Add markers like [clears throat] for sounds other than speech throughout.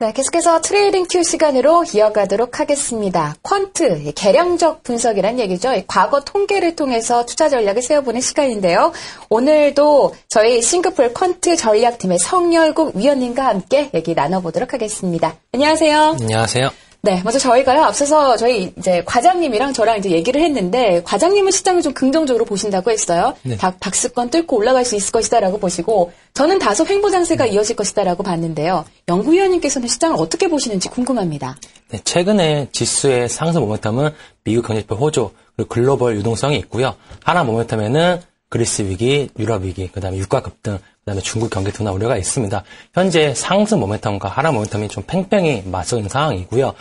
네, 계속해서 트레이딩 큐 시간으로 이어가도록 하겠습니다. 퀀트, 계량적 분석이란 얘기죠. 과거 통계를 통해서 투자 전략을 세워보는 시간인데요. 오늘도 저희 싱크풀 퀀트 전략팀의 성열국 위원님과 함께 얘기 나눠보도록 하겠습니다. 안녕하세요. 안녕하세요. 네, 먼저 저희가요, 앞서서 저희 이제 과장님이랑 저랑 이제 얘기를 했는데, 과장님은 시장을 좀 긍정적으로 보신다고 했어요. 네. 박, 박스권 뚫고 올라갈 수 있을 것이다라고 보시고, 저는 다소 횡보장세가 이어질 것이다라고 봤는데요. 연구위원님께서는 시장을 어떻게 보시는지 궁금합니다. 네, 최근에 지수의 상승 모멘텀은 미국 경제지표 호조, 그리고 글로벌 유동성이 있고요. 하나 모멘텀에는 그리스 위기, 유럽 위기, 그 다음에 유가 급등, 그 다음에 중국 경기 둔화 우려가 있습니다. 현재 상승 모멘텀과 하락 모멘텀이 좀 팽팽히 맞서 있는 상황이고요.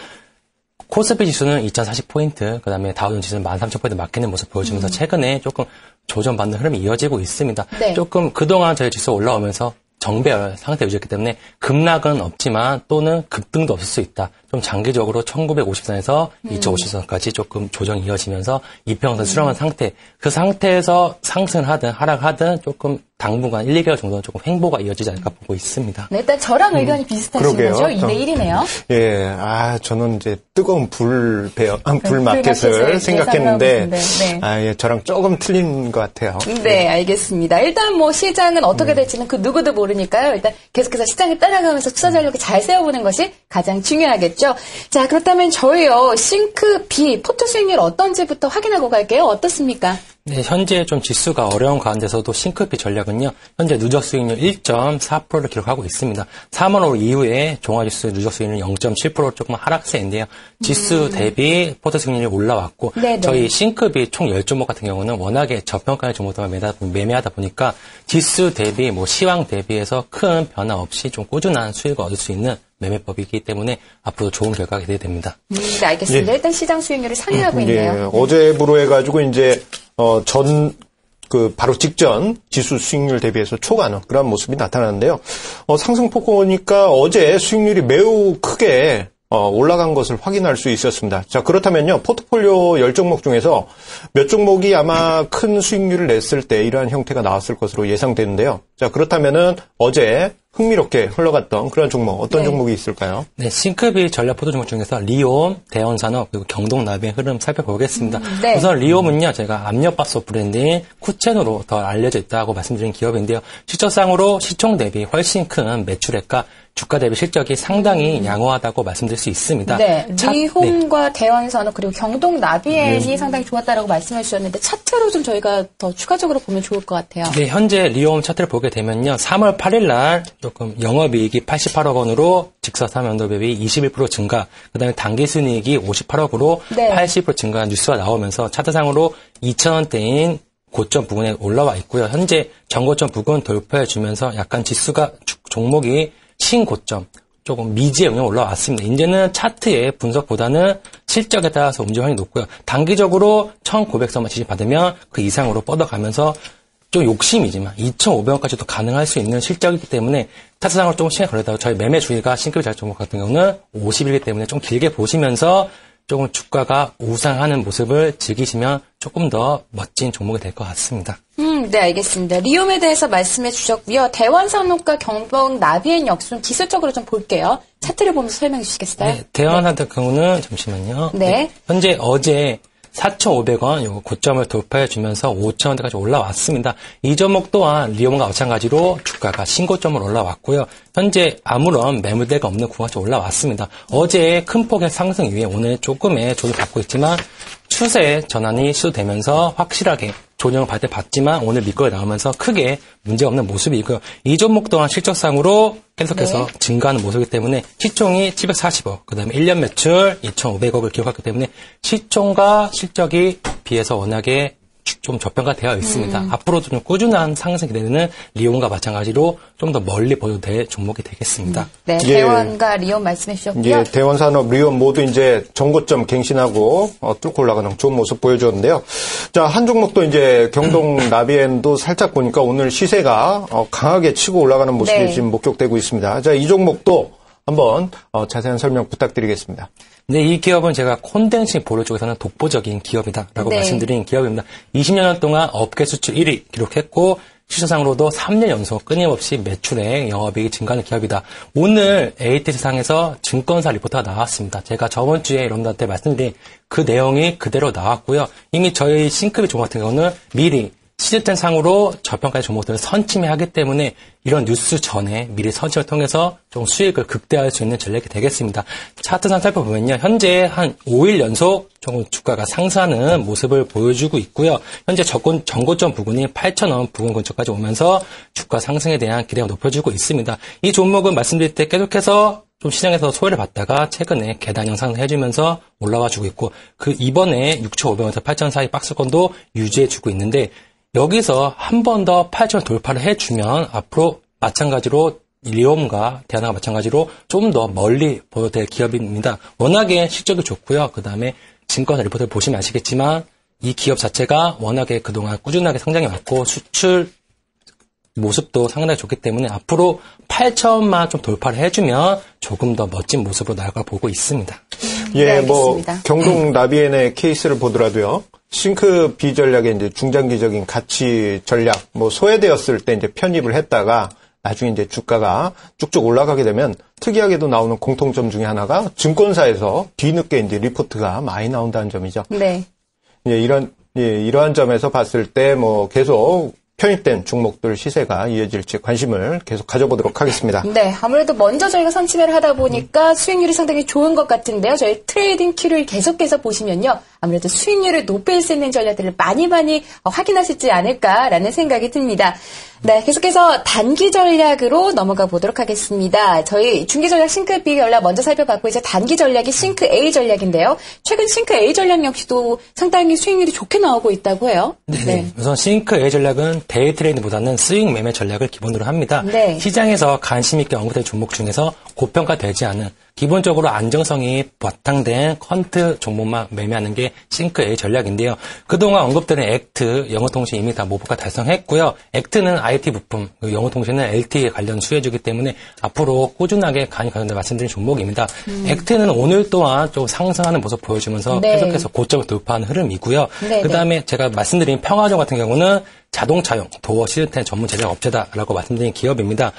코스피 지수는 2,040포인트, 그 다음에 다우존 지수는 13,000포인트 막히는 모습 보여주면서 최근에 조금 조정받는 흐름이 이어지고 있습니다. 네. 조금 그동안 저희 지수 올라오면서 정배열 상태 유지했기 때문에 급락은 없지만 또는 급등도 없을 수 있다. 좀 장기적으로 1950선에서 2550선까지 조금 조정이 이어지면서 이평선 수렴한 상태. 그 상태에서 상승하든 하락하든 조금 당분간 1, 2개월 정도는 조금 횡보가 이어지지 않을까 보고 있습니다. 네, 일단 저랑 의견이 비슷하신 그러게요. 거죠? 2대 1이네요. 예, 아, 저는 이제 뜨거운 불 배어, 아, 불마켓을 불마켓을 생각했는데, 예상하고 있는데, 네. 아, 예, 저랑 조금 틀린 것 같아요. 네, 알겠습니다. 일단 뭐 시장은 어떻게 될지는 그 누구도 모르니까요. 일단 계속해서 시장을 따라가면서 투자 전략을 잘 세워보는 것이 가장 중요하겠죠. 자, 그렇다면 저희요, 싱크 B, 포트 수익률 어떤지부터 확인하고 갈게요. 어떻습니까? 네, 현재 좀 지수가 어려운 가운데서도 싱크피 전략은요, 현재 누적 수익률 1.4%를 기록하고 있습니다. 3월 5일 이후에 종합지수 누적 수익률 0.7% 조금 하락세인데요. 지수 대비 포트 수익률이 올라왔고, 음. 네네. 저희 싱크비 총 10종목 같은 경우는 워낙에 저평가의 종목들만 매매하다 보니까 지수 대비, 뭐 시황 대비해서 큰 변화 없이 좀 꾸준한 수익을 얻을 수 있는 매매법이기 때문에 앞으로 좋은 결과가 기대됩니다. 음, 네, 알겠습니다. 일단 시장 수익률이 상회하고 예, 있네요. 어제부로 해가지고 이제, 어, 전, 그, 바로 직전 지수 수익률 대비해서 초과하는 그런 모습이 나타나는데요. 어, 상승폭 보니까 어제 수익률이 매우 크게 어, 올라간 것을 확인할 수 있었습니다. 자, 그렇다면요, 포트폴리오 10종목 중에서 몇 종목이 아마 큰 수익률을 냈을 때 이러한 형태가 나왔을 것으로 예상되는데요. 자, 그렇다면은 어제 흥미롭게 흘러갔던 그런 종목, 어떤 네. 종목이 있을까요? 네, 싱크비 전략 포도 종목 중에서 리옴, 대원산업, 그리고 경동나비의 흐름 살펴보겠습니다. 네. 우선 리옴은요, 제가 압력밥솥 브랜드인 쿠첸으로 더 알려져 있다고 말씀드린 기업인데요. 실적상으로 시총 대비 훨씬 큰 매출액과 주가 대비 실적이 상당히 양호하다고 말씀드릴 수 있습니다. 음. 네, 차- 네. 리홈과 대원산업 그리고 경동 나비엔이 상당히 좋았다라고 말씀해 주셨는데 차트로 좀 저희가 더 추가적으로 보면 좋을 것 같아요. 네, 현재 리움 차트를 보게 되면요. 3월 8일 날 조금 영업이익이 88억 원으로 직사삼 연도 대비 21% 증가, 그다음에 당기순이익이 58억으로 네. 80% 증가한 뉴스가 나오면서 차트상으로 2천원대인 고점 부근에 올라와 있고요. 현재 전고점 부근 돌파해 주면서 약간 지수가 주- 종목이 신고점 조금 미지의 영역 올라왔습니다. 이제는 차트의 분석보다는 실적에 따라서 움직임 확률이 높고요. 단기적으로 1,900선만 지지받으면 그 이상으로 뻗어가면서 좀 욕심이지만 2,500원까지도 가능할 수 있는 실적이기 때문에 타사상으로 조금 시간이 걸리다가 저희 매매 주의가 잘 종목 같은 경우는 50일이기 때문에 좀 길게 보시면서 조금 주가가 우상하는 모습을 즐기시면 조금 더 멋진 종목이 될 것 같습니다. 음, 네, 알겠습니다. 리움에 대해서 말씀해 주셨고요. 대원산업과 경동 나비엔 역순 기술적으로 좀 볼게요. 차트를 보면서 설명해 주시겠어요? 네, 대원 같은 경우는 잠시만요. 네. 현재 어제 4,500원 요 고점을 돌파해 주면서 5,000원대까지 올라왔습니다. 이 종목 또한 리움과 마찬가지로 주가가 신고점을 올라왔고요. 현재 아무런 매물대가 없는 구간까지 올라왔습니다. 어제 큰 폭의 상승 이후에 오늘 조금의 조정을 받고 있지만 추세 전환이 시도되면서 확실하게 조정을 받을 받지만 오늘 밑거에 나오면서 크게 문제 없는 모습이고요. 이 종목 또한 실적상으로 계속해서 네. 증가하는 모습이기 때문에 시총이 740억, 그 다음에 1년 매출 2,500억을 기록했기 때문에 시총과 실적이 비해서 워낙에 좀 저평가되어 있습니다. 음. 앞으로도 좀 꾸준한 상승 기대되는 리온과 마찬가지로 좀 더 멀리 보여도 될 종목이 되겠습니다. 네, 예. 대원과 리움 말씀해 주셨고요. 예, 대원 산업, 리온 모두 이제 정고점 갱신하고 어, 뚫고 올라가는 좋은 모습 보여줬는데요. 자, 한 종목도 이제 경동 [clears throat] 나비엔도 살짝 보니까 오늘 시세가 어, 강하게 치고 올라가는 모습이 네. 지금 목격되고 있습니다. 자, 이 종목도 한번 어, 자세한 설명 부탁드리겠습니다. 근데 이 기업은 제가 콘덴싱 보류 쪽에서는 독보적인 기업이다라고 네. 말씀드린 기업입니다. 20년 동안 업계 수출 1위 기록했고 시초상으로도 3년 연속 끊임없이 매출액, 영업이익이 증가하는 기업이다. 오늘 AT 세상에서 증권사 리포트가 나왔습니다. 제가 저번 주에 여러분들한테 말씀드린 그 내용이 그대로 나왔고요. 이미 저희 싱크비 종목 같은 경우는 미리 시즌 상으로 저평가의 종목들을 선침해하기 때문에 이런 뉴스 전에 미리 선침을 통해서 좀 수익을 극대화할 수 있는 전략이 되겠습니다. 차트상 살펴보면요. 현재 한 5일 연속 좀 주가가 상승하는 모습을 보여주고 있고요. 현재 저권, 전고점 부근이 8,000원 부근 근처까지 오면서 주가 상승에 대한 기대가 높여지고 있습니다. 이 종목은 말씀드릴 때 계속해서 좀 시장에서 소외를 받다가 최근에 계단 형상을 해주면서 올라와 주고 있고 그 이번에 6,500원에서 8,000원 사이 박스권도 유지해 주고 있는데 여기서 한 번 더 8천 돌파를 해주면 앞으로 마찬가지로 리움과 대한항공 마찬가지로 좀 더 멀리 보여도 될 기업입니다. 워낙에 실적이 좋고요. 그 다음에 증권 리포트를 보시면 아시겠지만 이 기업 자체가 워낙에 그동안 꾸준하게 성장해 왔고 수출 모습도 상당히 좋기 때문에 앞으로 8천만 좀 돌파를 해주면 조금 더 멋진 모습으로 나아가 보고 있습니다. 예, 네, 뭐. 경동 나비엔의 케이스를 보더라도요. 싱크 비 전략의 이제 중장기적인 가치 전략, 뭐 소외되었을 때 이제 편입을 했다가 나중에 이제 주가가 쭉쭉 올라가게 되면 특이하게도 나오는 공통점 중에 하나가 증권사에서 뒤늦게 이제 리포트가 많이 나온다는 점이죠. 네. 예, 이런 예, 이러한 점에서 봤을 때 뭐 계속 편입된 종목들 시세가 이어질지 관심을 계속 가져보도록 하겠습니다. 네, 아무래도 먼저 저희가 선침해를 하다 보니까 수익률이 상당히 좋은 것 같은데요. 저희 트레이딩 큐를 계속해서 보시면요. 아무래도 수익률을 높일 수 있는 전략들을 많이 많이 어, 확인하시지 않을까라는 생각이 듭니다. 네, 계속해서 단기 전략으로 넘어가 보도록 하겠습니다. 저희 중기 전략 싱크 B 전략 먼저 살펴봤고 이제 단기 전략이 싱크 A 전략인데요. 최근 싱크 A 전략 역시도 상당히 수익률이 좋게 나오고 있다고 해요. 네. 우선 싱크 A 전략은 데이 트레이드보다는 스윙 매매 전략을 기본으로 합니다. 네. 시장에서 관심 있게 언급된 종목 중에서 고평가되지 않은 기본적으로 안정성이 바탕된 퀀트 종목만 매매하는 게 싱크 A 전략인데요. 그동안 언급되는 액트, 영어통신 이미 다 모부가 달성했고요. 액트는 IT 부품, 그 영어통신은 LTE 관련 수혜주기 때문에 앞으로 꾸준하게 간이 가는데 말씀드린 종목입니다. 액트는 오늘 또한 좀 상승하는 모습 보여주면서 네. 계속해서 고점을 돌파하는 흐름이고요. 네, 그 다음에 제가 말씀드린 평화종 같은 경우는 자동차용 도어 시스템 전문 제작 업체다라고 말씀드린 기업입니다.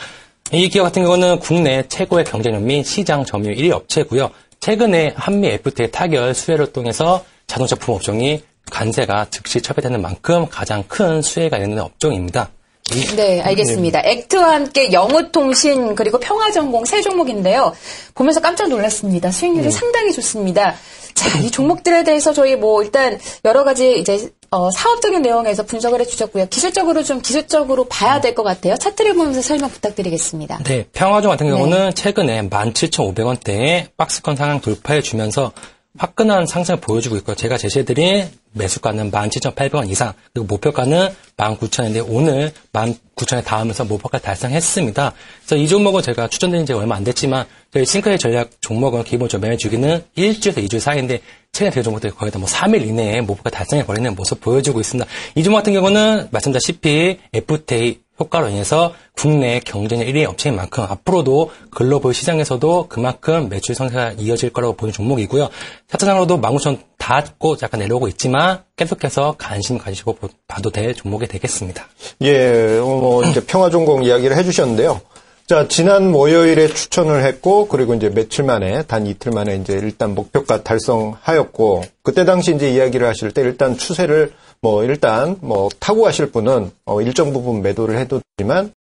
이 기업 같은 경우는 국내 최고의 경쟁력 및 시장 점유율 1위 업체고요. 최근에 한미 FTA 타결 수혜를 통해서 자동차 부품 업종이 관세가 즉시 처리되는 만큼 가장 큰 수혜가 있는 업종입니다. 이- 네, 알겠습니다. 액트와 함께 영우통신 그리고 평화전공 세 종목인데요. 보면서 깜짝 놀랐습니다. 수익률이 상당히 좋습니다. 자, 이 종목들에 대해서 저희 뭐 일단 여러 가지 이제 어, 사업적인 내용에서 분석을 해주셨고요. 기술적으로 좀 기술적으로 봐야 될 것 같아요. 차트를 보면서 설명 부탁드리겠습니다. 네, 평화종 같은 경우는 최근에 17,500원대에 박스권 상향 돌파해 주면서 화끈한 상승을 보여주고 있고요. 제가 제시해드린 매수가는 17,800원 이상, 그리고 목표가는 19,000원인데 오늘 19,000원에 닿으면서 목표가 달성했습니다. 그래서 이 종목은 제가 추천드린 지 얼마 안 됐지만 저희 싱크의 전략 종목은 기본적으로 매매 주기는 1주에서 2주 사이인데 최근에 그 종목들이 거의 다 뭐 3일 이내에 목표가 달성해버리는 모습 보여주고 있습니다. 이 종목 같은 경우는 말씀드렸다시피 FTA 효과로 인해서 국내 경쟁력 1위 업체인 만큼 앞으로도 글로벌 시장에서도 그만큼 매출 성장가 이어질 거라고 보는 종목이고요. 차트상으로도 19,000 닿고 약간 내려오고 있지만 계속해서 관심 가지시고 보- 봐도 될 종목이 되겠습니다. 예, 어, 뭐 이제 평화전공 이야기를 해주셨는데요. 자, 지난 월요일에 추천을 했고, 그리고 이제 며칠 만에, 단 이틀 만에 이제 일단 목표가 달성하였고, 그때 당시 이제 이야기를 하실 때 일단 추세를 뭐 일단 뭐 타고 가실 분은 어, 일정 부분 매도를 해도 되지만